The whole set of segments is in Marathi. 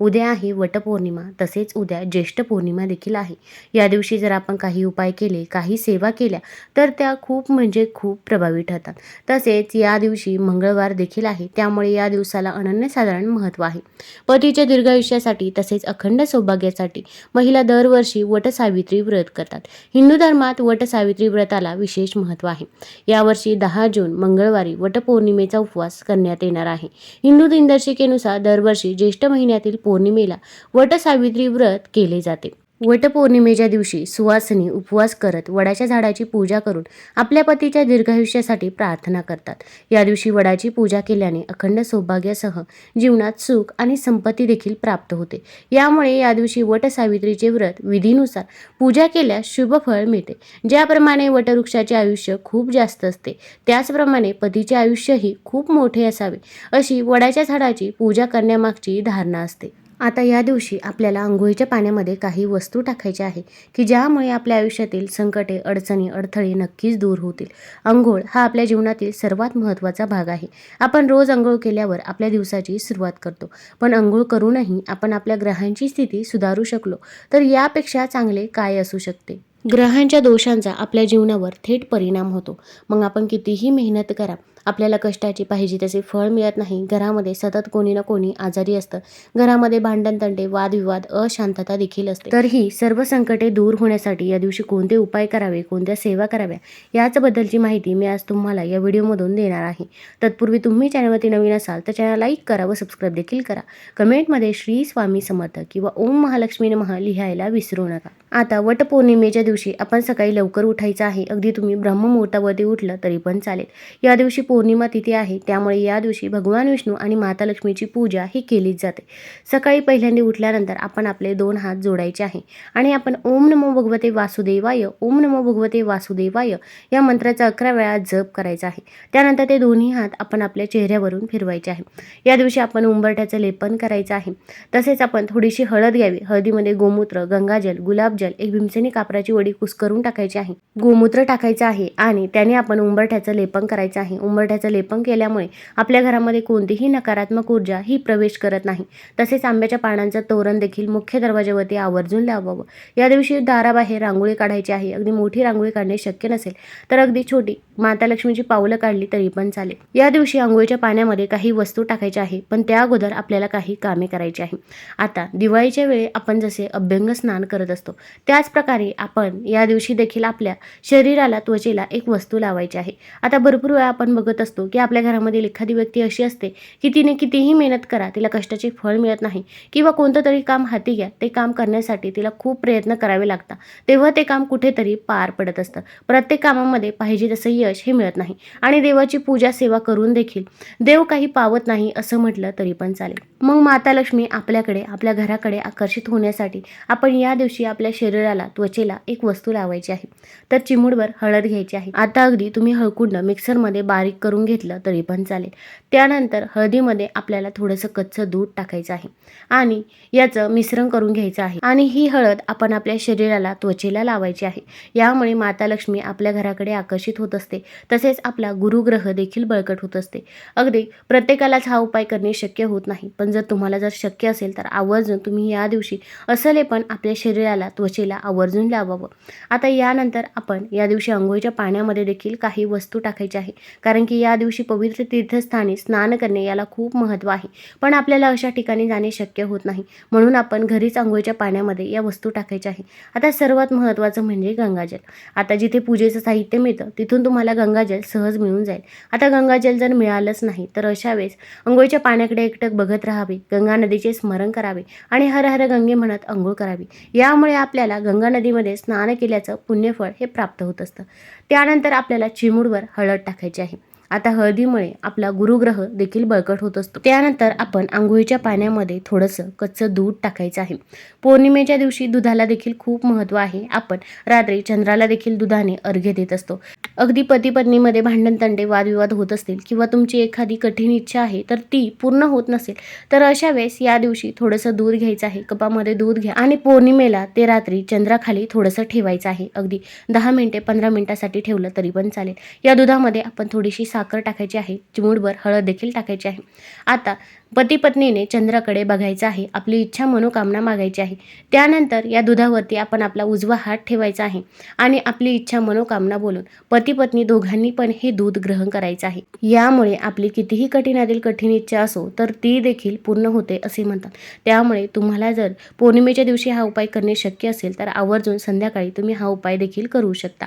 उद्या आहे वटपौर्णिमा तसेच उद्या ज्येष्ठ पौर्णिमा देखील आहे. या दिवशी जर आपण काही उपाय केले काही सेवा केल्या तर त्या खूप म्हणजे खूप प्रभावी ठरतात. तसेच या दिवशी मंगळवार देखील आहे त्यामुळे या दिवसाला अनन्यसाधारण महत्त्व आहे. पतीच्या दीर्घायुष्यासाठी तसेच अखंड सौभाग्यासाठी महिला दरवर्षी वटसावित्री व्रत करतात. हिंदू धर्मात वटसावित्री व्रताला विशेष महत्त्व आहे. यावर्षी दहा जून मंगळवारी वटपौर्णिमेचा उपवास करण्यात येणार आहे. हिंदू दिनदर्शिकेनुसार दरवर्षी ज्येष्ठ महिन्यातील पौर्णिमेला वटसावित्री व्रत केले जाते. वटपौर्णिमेच्या दिवशी सुवासिनी उपवास करत वडाच्या झाडाची पूजा करून आपल्या पतीच्या दीर्घायुष्यासाठी प्रार्थना करतात. या दिवशी वडाची पूजा केल्याने अखंड सौभाग्यासह जीवनात सुख आणि संपत्ती देखील प्राप्त होते. यामुळे या दिवशी वटसावित्रीचे व्रत विधीनुसार पूजा केल्यास शुभ फळ मिळते. ज्याप्रमाणे वटवृक्षाचे आयुष्य खूप जास्त असते त्याचप्रमाणे पतीचे आयुष्यही खूप मोठे असावे अशी वडाच्या झाडाची पूजा करण्यामागची धारणा असते. आता या दिवशी आपल्याला आंघोळीच्या पाण्यामध्ये काही वस्तू टाकायच्या आहे की ज्यामुळे आपल्या आयुष्यातील संकटे अडचणी अडथळे नक्कीच दूर होतील. आंघोळ हा आपल्या जीवनातील सर्वात महत्त्वाचा भाग आहे. आपण रोज आंघोळ केल्यावर आपल्या दिवसाची सुरुवात करतो. पण आंघोळ करूनही आपण आपल्या ग्रहांची स्थिती सुधारू शकलो तर यापेक्षा चांगले काय असू शकते? ग्रहांच्या दोषांचा आपल्या जीवनावर थेट परिणाम होतो. मग आपण कितीही मेहनत करा आपल्याला कष्टाची पाहिजे तसे फळ मिळत नाही. घरामध्ये सतत कोणी ना कोणी आजारी असतं. घरामध्ये भांडणतंडे वादविवाद अशांतता देखील असते. तर ही सर्व संकटे दूर होण्यासाठी या दिवशी कोणते उपाय करावे कोणत्या सेवा कराव्या याचबद्दलची माहिती मी आज तुम्हाला या व्हिडिओमधून देणार आहे. तत्पूर्वी तुम्ही चॅनलवरती नवीन असाल तर चॅनल लाईक करा व सबस्क्राईब देखील करा. कमेंटमध्ये श्री स्वामी समर्थ किंवा ओम महालक्ष्मी नमः लिहायला विसरू नका. आता वटपौर्णिमेच्या दिवशी आपण सकाळी लवकर उठायचं आहे. अगदी तुम्ही ब्रह्ममुहूर्तावरती उठलं तरी पण चालेल. या दिवशी पौर्णिमा तिथी आहे. त्यामुळे या दिवशी भगवान विष्णू आणि माता लक्ष्मीची पूजा ही केलीच जाते. सकाळी पहिल्यांदा उठल्यानंतर आपण आपले दोन हात जोडायचे आहे. आणि आपण ओम नमो भगवते वासुदेवाय ओम नमो भगवते वासुदेवाय या मंत्राचा अकरा वेळा जप करायचा आहे. त्यानंतर ते दोन्ही हात आपण आपल्या चेहऱ्यावरून फिरवायचे आहे. या दिवशी आपण उंबरठ्याचं लेपन करायचं आहे. तसेच आपण थोडीशी हळद घ्यावी. हळदीमध्ये गोमूत्र गंगाजल गुलाबजल एक भीमसेनी कापराची वडी कुस्करून टाकायची आहे. गोमूत्र टाकायचं आहे आणि त्याने आपण उंबरठ्याचं लेपन करायचं आहे. उंबर उंबरठ्याचं लेपन केल्यामुळे आपल्या घरामध्ये कोणतीही नकारात्मक ऊर्जा ही प्रवेश करत नाही. तसेच आंब्याच्या पानांचं तोरण देखील मुख्य दरवाजावरती आवर्जून लावावं. या दिवशी दाराबाहेर रांगोळी काढायची आहे. अगदी मोठी रांगोळी काढणे शक्य नसेल तर अगदी छोटी माता लक्ष्मीची पावलं काढली तरी पण चालेल. या दिवशी आंघोळीच्या पाण्यामध्ये काही वस्तू टाकायच्या आहे पण त्या अगोदर आपल्याला काही कामे करायची आहे. आता दिवाळीच्या वेळी आपण जसे अभ्यंग स्नान करत असतो त्याच प्रकारे आपण या दिवशी देखील आपल्या शरीराला त्वचेला एक वस्तू लावायची आहे. आता भरपूर वेळा आपण बघत असतो की आपल्या घरामधील एखादी व्यक्ती अशी असते की तिने कितीही मेहनत करा तिला कष्टाचे फळ मिळत नाही किंवा कोणतं तरी काम हाती घ्या ते काम करण्यासाठी तिला खूप प्रयत्न करावे लागतात. तेव्हा ते काम कुठेतरी पार पडत असतं. प्रत्येक कामामध्ये पाहिजे तसं यश हे मिळत नाही आणि देवाची पूजा सेवा करून देखील देव काही पावत नाही असं म्हटलं तरी पण चालेल. मग माता लक्ष्मी आपल्याकडे आपल्या घराकडे आकर्षित होण्यासाठी आपण या दिवशी आपल्या शरीराला त्वचेला एक वस्तू लावायची आहे. तर चिमूडवर हळद घ्यायची आहे. आता अगदी तुम्ही हळकुंड मिक्सरमध्ये बारीक करून घेतलं तरी पण चालेल. त्यानंतर हळदीमध्ये आपल्याला थोडंसं कच्चं दूध टाकायचं आहे आणि याचं मिश्रण करून घ्यायचं आहे. आणि ही हळद आपण आपल्या शरीराला त्वचेला लावायची आहे. यामुळे माता लक्ष्मी आपल्या घराकडे आकर्षित होत असते. तसेच आपला गुरुग्रह देखील बळकट होत असते. अगदी प्रत्येकालाच हा उपाय करणे शक्य होत नाही. पण जर तुम्हाला जर शक्य असेल तर आवर्जून तुम्ही या दिवशी असले पण आपल्या शरीराला त्वचेला आवर्जून लावावं. आता यानंतर आपण या दिवशी अंघोळीच्या पाण्यामध्ये देखील काही वस्तू टाकायच्या आहे कारण की की या दिवशी पवित्र तीर्थस्थानी स्नान करणे याला खूप महत्त्व आहे. पण आपल्याला अशा ठिकाणी जाणे शक्य होत नाही. म्हणून आपण घरीच आंघोळीच्या पाण्यामध्ये या वस्तू टाकायच्या आहे आता सर्वात महत्त्वाचं म्हणजे गंगाजल. आता जिथे पूजेचं साहित्य मिळतं तिथून तुम्हाला गंगाजल सहज मिळून जाईल. आता गंगाजल जर मिळालंच नाही तर अशा वेळेस अंघोळीच्या पाण्याकडे एकटक बघत राहावे गंगा नदीचे स्मरण करावे आणि हर हर गंगे म्हणत आंघोळ करावी. यामुळे आपल्याला गंगा नदीमध्ये स्नान केल्याचं पुण्यफळ हे प्राप्त होत असतं. त्यानंतर आपल्याला चिमूडवर हळद टाकायची आहे. आता हळदीमुळे आपला गुरुग्रह देखील बळकट होत असतो. त्यानंतर आपण आंघोळीच्या पाण्यामध्ये थोडंसं कच्चं दूध टाकायचं आहे. पौर्णिमेच्या दिवशी दुधाला देखील खूप महत्त्व आहे. आपण रात्री चंद्राला देखील दुधाने अर्घ्य देत असतो. अगदी पती पत्नीमध्ये भांडण तंडे वादविवाद होत असतील किंवा तुमची एखादी कठीण इच्छा आहे तर ती पूर्ण होत नसेल तर अशा वेळेस या दिवशी थोडंसं दूध घ्यायचं आहे. कपामध्ये दूध घ्या आणि पौर्णिमेला ते रात्री चंद्राखाली थोडंसं ठेवायचं आहे. अगदी दहा मिनिटे पंधरा मिनिटासाठी ठेवलं तरी पण चालेल. या दुधामध्ये आपण थोडीशी साखर टाकायची आहे चिमूटभर हळद देखील टाकायची आहे. आता पती पत्नीने चंद्राकडे बघायचं आहे आपली इच्छा मनोकामना मागायची आहे. त्यानंतर या दुधावरती आपण आपला उजवा हात ठेवायचा आहे आणि आपली इच्छा मनोकामना बोलून पती पत्नी दोघांनी पण हे दूध ग्रहण करायचं आहे. यामुळे आपली कितीही कठीणातील कठीण इच्छा असो तर ती देखील पूर्ण होते असे म्हणतात. त्यामुळे तुम्हाला जर पौर्णिमेच्या दिवशी हा उपाय करणे शक्य असेल तर आवर्जून संध्याकाळी तुम्ही हा उपाय देखील करू शकता.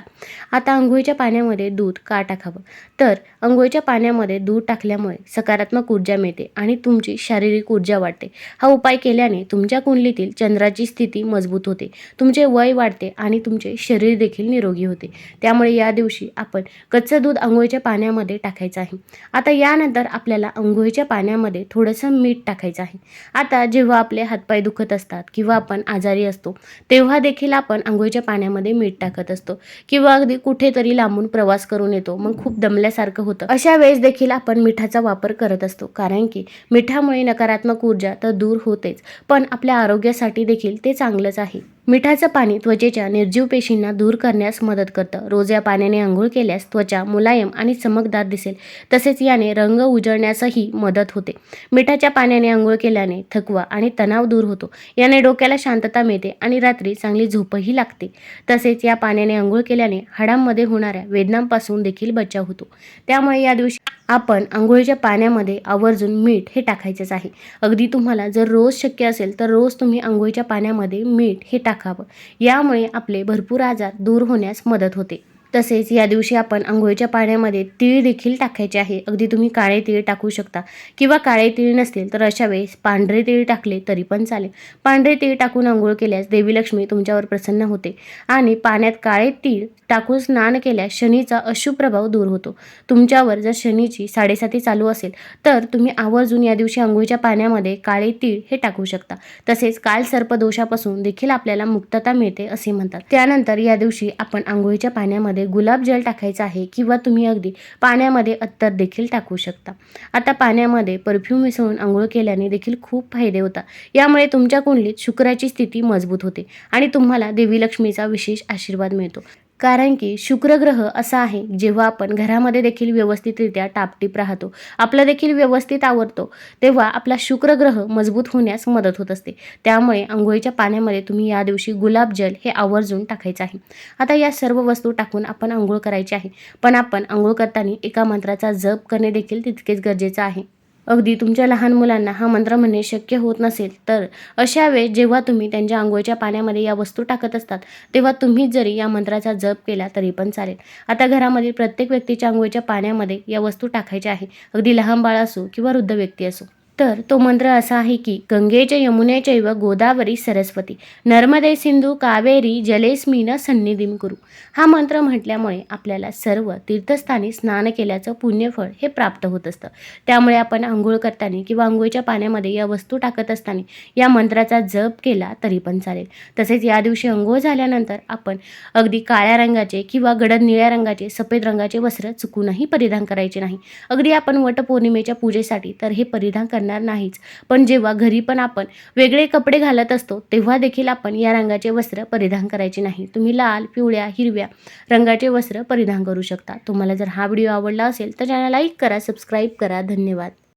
आता आंघोळीच्या पाण्यामध्ये दूध का टाकावं? तर अंघोळीच्या पाण्यामध्ये दूध टाकल्यामुळे सकारात्मक ऊर्जा मिळते आणि तुमची शारीरिक ऊर्जा वाढते. हा उपाय केल्याने तुमच्या कुंडलीतील चंद्राची स्थिती मजबूत होते तुमचे वय वाढते आणि तुमचे शरीर देखील निरोगी होते. त्यामुळे या दिवशी आपण कच्चं दूध अंघोळीच्या पाण्यामध्ये टाकायचं आहे. आता यानंतर आपल्याला अंघोळीच्या पाण्यामध्ये थोडंसं मीठ टाकायचं आहे. आता जेव्हा आपले हातपाय दुखत असतात किंवा आपण आजारी असतो तेव्हा देखील आपण अंघोळीच्या पाण्यामध्ये मीठ टाकत असतो. किंवा अगदी कुठेतरी लांबून प्रवास करून येतो मग खूप दमल्यासारखं होतं. अशा वेळेस देखील आपण मिठाचा वापर करत असतो. कारण की मिठामुळे नकारात्मक ऊर्जा तर दूर होतेच. पण आपल्या आरोग्यासाठी देखील ते चांगलंच आहे. मिठाचं पाणी त्वचेच्या निर्जीव पेशींना दूर करण्यास मदत करतं. रोज या पाण्याने आंघोळ केल्यास त्वचा मुलायम आणि चमकदार दिसेल. तसेच याने रंग उजळण्यासही मदत होते. मिठाच्या पाण्याने आंघोळ केल्याने थकवा आणि तणाव दूर होतो. याने डोक्याला शांतता मिळते आणि रात्री चांगली झोपही लागते. तसेच या पाण्याने आंघोळ केल्याने हाडांमध्ये होणाऱ्या वेदनांपासून देखील बचाव होतो. त्यामुळे या दिवशी आपण आंघोळीच्या पाण्यामध्ये आवर्जून मीठ हे टाकायचेच आहे. अगदी तुम्हाला जर रोज शक्य असेल तर रोज तुम्ही आंघोळीच्या पाण्यामध्ये मीठ हे टाकावं यामुळे आपले भरपूर आजार दूर होण्यास मदत होते. तसेच या दिवशी आपण आंघोळीच्या पाण्यामध्ये तीळ देखील टाकायचे आहे. अगदी तुम्ही काळे तीळ टाकू शकता. किंवा काळे तीळ नसतील तर अशा वेळेस पांढरे तीळ टाकले तरी पण चालेल. पांढरे तीळ टाकून आंघोळ केल्यास देवी लक्ष्मी तुमच्यावर प्रसन्न होते आणि पाण्यात काळे तीळ टाकून स्नान केल्यास शनीचा अशुभ प्रभाव दूर होतो. तुमच्यावर जर शनीची साडेसाती चालू असेल तर तुम्ही आवर्जून या दिवशी आंघोळीच्या पाण्यामध्ये काळे तीळ हे टाकू शकता. तसेच काल सर्पदोषापासून देखील आपल्याला मुक्तता मिळते असे म्हणतात. त्यानंतर या दिवशी आपण आंघोळीच्या पाण्यामध्ये गुलाबजल टाकायचं आहे किंवा तुम्ही अगदी पाण्यामध्ये अत्तर देखील टाकू शकता. आता पाण्यामध्ये परफ्यूम मिसळून आंघोळ केल्याने देखील खूप फायदे होतात. यामुळे तुमच्या कुंडलीत शुक्राची स्थिती मजबूत होते आणि तुम्हाला देवी लक्ष्मीचा विशेष आशीर्वाद मिळतो. कारण की शुक्र ग्रह असा आहे जेव्हा आपण घरामध्ये देखील व्यवस्थितरित्या टापटीप राहतो आपलं देखील व्यवस्थित आवडतो तेव्हा आपला शुक्र ग्रह मजबूत होण्यास मदत होत असते. त्यामुळे आंघोळीच्या पाण्यामध्ये तुम्ही या दिवशी गुलाबजल हे आवर्जून टाकायचं आहे. आता या सर्व वस्तू टाकून आपण आंघोळ करायची आहे. पण आपण आंघोळ करताना एका मंत्राचा जप करणे देखील तितकेच गरजेचं आहे. अगदी तुमच्या लहान मुलांना हा मंत्र म्हणणे शक्य होत नसेल तर अशा वेळेस जेव्हा तुम्ही त्यांच्या आंघोळीच्या पाण्यामध्ये या वस्तू टाकत असतात तेव्हा तुम्ही जरी या मंत्राचा जप केला तरी पण चालेल. आता घरामधील प्रत्येक व्यक्तीच्या आंघोळीच्या पाण्यामध्ये या वस्तू टाकायच्या आहे अगदी लहान बाळ असो किंवा वृद्ध व्यक्ती असो. तर तो मंत्र असा आहे की गंगेच यमुनेचैव गोदावरी सरस्वती नर्मदे सिंधू कावेरी जलेस्मीन सन्निधीम करू. हा मंत्र म्हटल्यामुळे आपल्याला सर्व तीर्थस्थानी स्नान केल्याचं पुण्यफळ हे प्राप्त होत असतं. त्यामुळे आपण आंघोळ करताना किंवा आंघोळीच्या पाण्यामध्ये या वस्तू टाकत असताना या मंत्राचा जप केला तरी पण चालेल. तसेच या दिवशी आंघोळ झाल्यानंतर आपण अगदी काळ्या रंगाचे किंवा गडद निळ्या रंगाचे सफेद रंगाचे वस्त्र चुकूनही परिधान करायचे नाही. अगदी आपण वटपौर्णिमेच्या पूजेसाठी तर हे परिधान करणार नाहीच. पण जेव्हा घरी पण आपण वेगळे कपडे घालत असतो तेव्हा देखील आपण या रंगाचे वस्त्र परिधान करायचे नाही. तुम्ही लाल पिवळ्या हिरव्या रंगाचे वस्त्र परिधान करू शकता. तुम्हाला जर हा व्हिडिओ आवडला असेल तर चॅनल लाईक करा सबस्क्राईब करा. धन्यवाद.